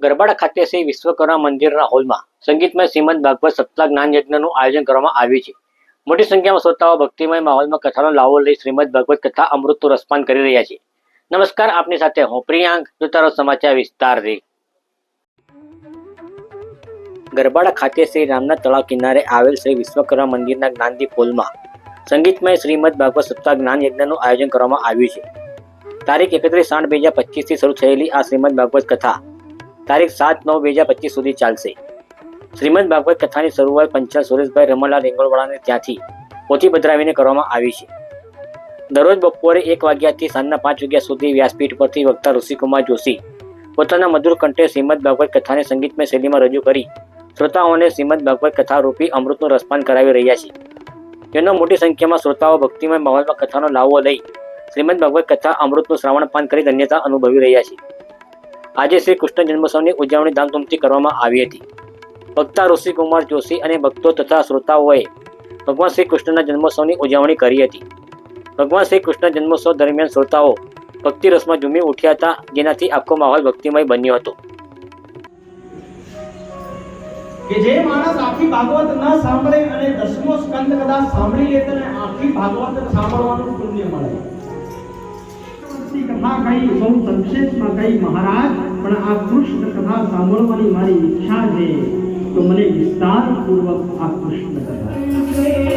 ગરબાડા ખાતે શ્રી વિશ્વકર્મા મંદિરના હોલમાં સંગીતમય શ્રીમદ ભાગવત સપ્તાહ જ્ઞાન યજ્ઞનું આયોજન કરવામાં આવ્યું છે. મોટી સંખ્યામાં શ્રોતાઓ ભક્તિમય માહોલમાં કથાનો લાવો લઈ શ્રીમદ ભાગવત કથા અમૃતનું રસપાન કરી રહ્યા છે. નમસ્કાર, આપની સાથે હું પ્રિયાંક, જોતારો સમાચાર વિસ્તારથી ગરબાડા ખાતે શ્રી રામના તળાવ કિનારે આવેલ શ્રી વિશ્વકર્મા મંદિરના જ્ઞાનદીપ હોલમાં સંગીતમય શ્રીમદ ભાગવત સપ્તાહ જ્ઞાન યજ્ઞનું આયોજન કરવામાં આવ્યું છે. તારીખ એકત્રીસ આઠ બે હજાર પચીસથી શરૂ થયેલી આ શ્રીમદ ભાગવત કથા તારીખ સાત નવ બે હજાર પચીસ સુધી ચાલશે. શ્રીમદ ભાગવત કથાની શરૂઆત પંચાલ સુરેશભાઈ રમણલાલ રેંગોળવાળાને ત્યાંથી પોથી પધરાવીને કરવામાં આવી છે. દરરોજ બપોરે એક વાગ્યાથી સાંજના પાંચ વાગ્યા સુધી વ્યાસપીઠ પરથી વક્તા ઋષિકુમાર જોશી પોતાના મધુર કંઠે શ્રીમદ ભાગવત કથાને સંગીતમય શૈલીમાં રજૂ કરી શ્રોતાઓને શ્રીમદ ભાગવત કથા રૂપી અમૃતનું રસપાન કરાવી રહ્યા છે. જેનો મોટી સંખ્યામાં શ્રોતાઓ ભક્તિમય માહોલમાં કથાનો લાવો લઈ શ્રીમદ ભાગવત કથા અમૃતનું શ્રાવણપાન કરી ધન્યતા અનુભવી રહ્યા છે. આજે શ્રી કૃષ્ણ જન્મોત્સવની ઉજવણી ધામધૂમથી કરવામાં આવી હતી. વક્તા ઋષિકુમાર જોશી અને ભક્તો તથા શ્રોતાઓએ ભગવાન શ્રી કૃષ્ણના જન્મોત્સવની ઉજવણી કરી હતી. ભગવાન શ્રી કૃષ્ણ જન્મોત્સવ દરમિયાન શ્રોતાઓ ભક્તિ રસમાં ઝૂમી ઉઠ્યા હતા, જેનાથી આખો માહોલ ભક્તિમય બન્યો હતો. કે જે માણસ આખી ભાગવત ન સાંભળે અને દસમો સ્કંદ કદાચ સાંભળી લે, તેને આખી ભાગવત સાંભળવાનું પુણ્ય મળે. આટલી કથા કહી બહુ સંક્ષેપમાં કહી મહારાજ, પણ આ કૃષ્ણ કથા સાંભળવાની મારી ઈચ્છા છે. તો મને વિસ્તારપૂર્વક આ કૃષ્ણ કથા.